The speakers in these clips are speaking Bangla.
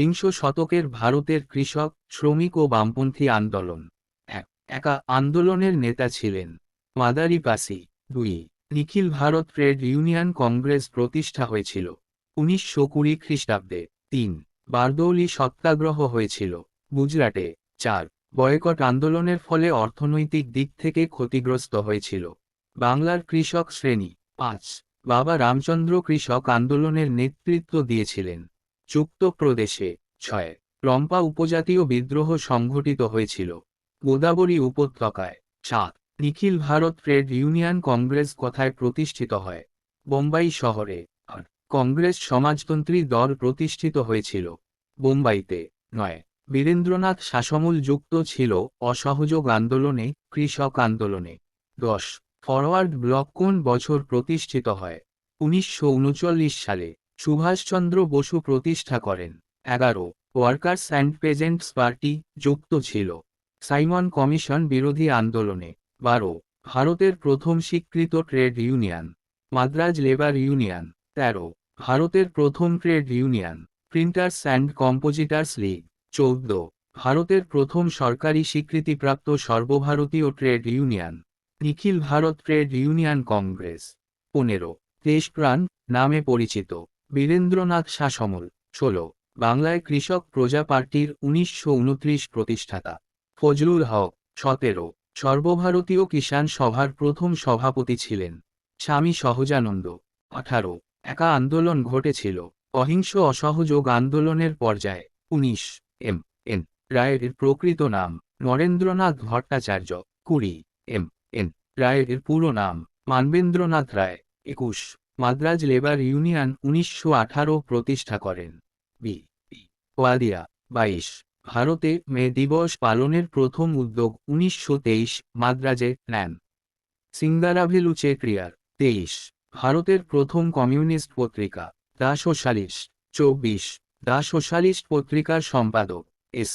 বিংশ শতকের ভারতের কৃষক, শ্রমিক ও বামপন্থী আন্দোলন। এক, একা আন্দোলনের নেতা ছিলেন। মাদারিপাসি দুই, নিখিল ভারত ট্রেড ইউনিয়ন কংগ্রেস প্রতিষ্ঠা হয়েছিল। উনিশশো কুড়ি খ্রিস্টাব্দে। তিন, বারদৌলি সত্যাগ্রহ হয়েছিল। গুজরাটে। চার, বয়কট আন্দোলনের ফলে অর্থনৈতিক দিক থেকে ক্ষতিগ্রস্ত হয়েছিল। বাংলার কৃষক শ্রেণি। পাঁচ, বাবা রামচন্দ্র কৃষক আন্দোলনের নেতৃত্ব দিয়েছিলেন। যুক্ত প্রদেশে, ছয় রম্পা উপজাতীয় বিদ্রোহ সংঘটিত হয়েছিল। গোদাবরী উপত্যকায়, সাত, নিখিল ভারত ট্রেড ইউনিয়ন কংগ্রেস কথায় প্রতিষ্ঠিত হয়। বোম্বাই শহরে কংগ্রেস সমাজতন্ত্রী দল প্রতিষ্ঠিত হয়েছিল। বোম্বাইতে, নয়, বীরেন্দ্রনাথ শাসমুল যুক্ত ছিল অসহযোগ আন্দোলনে, কৃষক আন্দোলনে। দশ ফরওয়ার্ড ব্লক কোন বছর প্রতিষ্ঠিত হয়? উনিশশো উনচল্লিশ সালে সুভাষচন্দ্র বসু প্রতিষ্ঠা করেন। এগারো, ওয়ার্কার্স অ্যান্ড পেজেন্টস পার্টি যুক্ত ছিল। সাইমন কমিশন বিরোধী আন্দোলনে। বারো, ভারতের প্রথম স্বীকৃত trade union. Madras labour union. তেরো, ভারতের প্রথম trade union. Printers and compositors league. চৌদ্দ, ভারতের প্রথম সরকারি স্বীকৃতিপ্রাপ্ত সর্বভারতীয় ট্রেড ইউনিয়ন। নিখিল ভারত ট্রেড ইউনিয়ন কংগ্রেস। পনেরো, দেশপ্রাণ নামে পরিচিত। বীরেন্দ্রনাথ শাসমল, ষোলো, বাংলায় কৃষক প্রজা পার্টির উনিশশো উনত্রিশ প্রতিষ্ঠাতা। ফজলুল হক, সতেরো, সর্বভারতীয় কিষাণ সভার প্রথম সভাপতি ছিলেন। স্বামী সহজানন্দ, আঠারো, একা আন্দোলন ঘটেছিল। অহিংস অসহযোগ আন্দোলনের পর্যায়ে উনিশ, এম, এন, রায়ের প্রকৃত নাম নরেন্দ্রনাথ ভট্টাচার্য, কুড়ি, এম, এন, রায়ের পুরো নাম মানবেন্দ্রনাথ রায়, একুশ মাদ্রাজ লেবার ইউনিয়ন উনিশশো আঠারো প্রতিষ্ঠা করেন। বি। ওয়াদিয়া, বাইশ। ভারতে মে দিবস পালনের প্রথম উদ্যোগ উনিশশো তেইশ মাদ্রাজে নেন। সিঙ্গারাভিলু চেক্রিয়ার তেইশ। ভারতের প্রথম কমিউনিস্ট পত্রিকা দা সোশ্যালিস্ট চব্বিশ। দা সোশ্যালিস্ট পত্রিকার সম্পাদক, এস।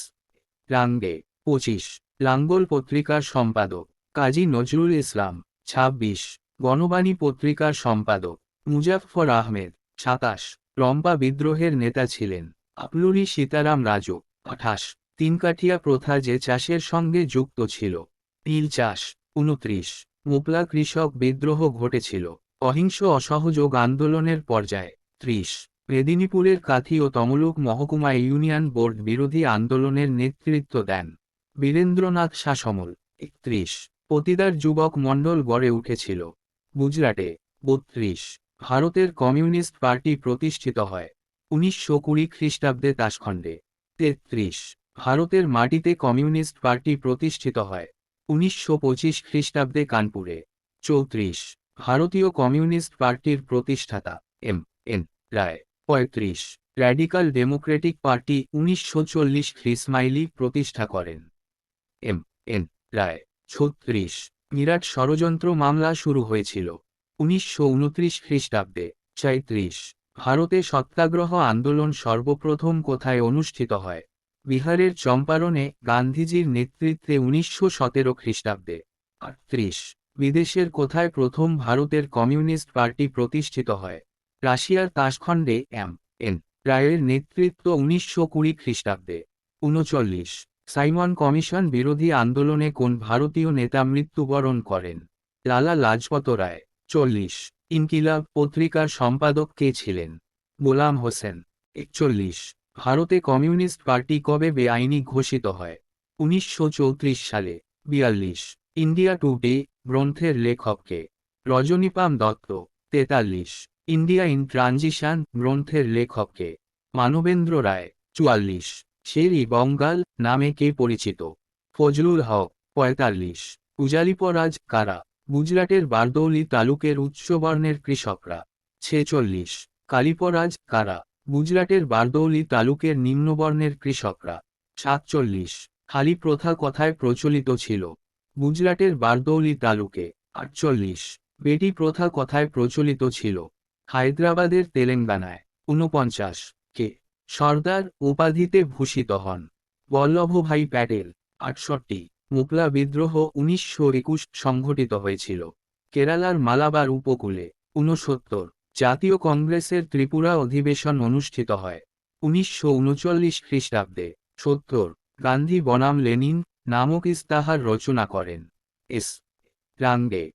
লাঙ্গে, পঁচিশ। লাঙ্গল পত্রিকার সম্পাদক, কাজী নজরুল ইসলাম, ছাব্বিশ। গণবাণী পত্রিকার সম্পাদক মুজাফর আহমেদ, সাতাশ, রম্পা বিদ্রোহের নেতা ছিলেন। আপলুরি সীতারাম রাজু, আঠাশ, তিনকাঠিয়া প্রথা যে চাষের সঙ্গে যুক্ত ছিল। তিল চাষ, উনত্রিশ, মোপলা কৃষক বিদ্রোহ ঘটেছিল। অহিংস অসহযোগ আন্দোলনের পর্যায়ে। ত্রিশ, মেদিনীপুরের কাথি ও তমলুক মহকুমা ইউনিয়ন বোর্ড বিরোধী আন্দোলনের নেতৃত্ব দেন। বীরেন্দ্রনাথ শাসমল, একত্রিশ পতিদার যুবক মণ্ডল গড়ে উঠেছিল। গুজরাটে, বত্রিশ ভারতের কমিউনিস্ট পার্টি প্রতিষ্ঠিত হয়। উনিশশো কুড়ি খ্রিস্টাব্দে তাসখণ্ডে। তেত্রিশ। ভারতের মাটিতে কমিউনিস্ট পার্টি প্রতিষ্ঠিত হয়। উনিশশো পঁচিশ খ্রিস্টাব্দে কানপুরে। চৌত্রিশ। ভারতীয় কমিউনিস্ট পার্টির প্রতিষ্ঠাতা, এম. এন. রায়। পঁয়ত্রিশ। র্যাডিক্যাল ডেমোক্রেটিক পার্টি উনিশশো চল্লিশ খ্রিসমাইলি প্রতিষ্ঠা করেন, এম. এন. রায়। ছত্রিশ। মিরাট ষড়যন্ত্র মামলা শুরু হয়েছিল। উনিশশো উনত্রিশ খ্রিস্টাব্দে চৈত্রিশ, ভারতে সত্যাগ্রহ আন্দোলন সর্বপ্রথম কোথায় অনুষ্ঠিত হয়? বিহারের চম্পারণে গান্ধীজির নেতৃত্বে উনিশশো সতেরো খ্রিস্টাব্দে। আটত্রিশ, বিদেশের কোথায় প্রথম ভারতের কমিউনিস্ট পার্টি প্রতিষ্ঠিত হয়? রাশিয়ার তাসখণ্ডে এম. এন. রায়ের নেতৃত্ব উনিশশো কুড়ি খ্রিস্টাব্দে। উনচল্লিশ, সাইমন কমিশন বিরোধী আন্দোলনে কোন ভারতীয় নেতা মৃত্যুবরণ করেন? লালা লাজপত রায়। চল্লিশ ইনকিলাব পত্রিকার সম্পাদক কে ছিলেন? গোলাম হোসেন, একচল্লিশ, ভারতে কমিউনিস্ট পার্টি কবে বেআইনি ঘোষিত হয়? উনিশশো চৌত্রিশ সালে, বিয়াল্লিশ, ইন্ডিয়া টুডে, গ্রন্থের লেখককে রজনীপাম দত্ত, তেতাল্লিশ, ইন্ডিয়া ইন ট্রানজিশন, গ্রন্থের লেখককে মানবেন্দ্র রায়, চুয়াল্লিশ, শেরি বঙ্গাল নামে কে পরিচিত? ফজলুল হক, পঁয়তাল্লিশ, উজালিপরাজ কারা? গুজরাটের বারদৌলি তালুকের উচ্চবর্ণের কৃষকরা। ছেচল্লিশ। কালীপরাজ, কারা? গুজরাটের বারদৌলি তালুকের নিম্নবর্ণের কৃষকরা। সাতচল্লিশ। খালি প্রথা কথায় প্রচলিত ছিল। গুজরাটের বারদৌলি তালুকে। আটচল্লিশ। বেটি প্রথা কথায় প্রচলিত ছিল। হায়দ্রাবাদের তেলেঙ্গানায়। ঊনপঞ্চাশ। কে? সর্দার উপাধিতে ভূষিত হন। বল্লভভাই প্যাটেল। আটষট্টি। মুকলা বিদ্রোহ উনিশশো একুশ সংঘটিত হয়েছিল। কেরালার মালাবার উপকূলে, ঊনসত্তর, জাতীয় কংগ্রেসের ত্রিপুরা অধিবেশন অনুষ্ঠিত হয়। উনিশশো উনচল্লিশ খ্রিস্টাব্দে, সত্তর, গান্ধী বনাম লেনিন নামক ইস্তাহার রচনা করেন। এস. রাঙ্গে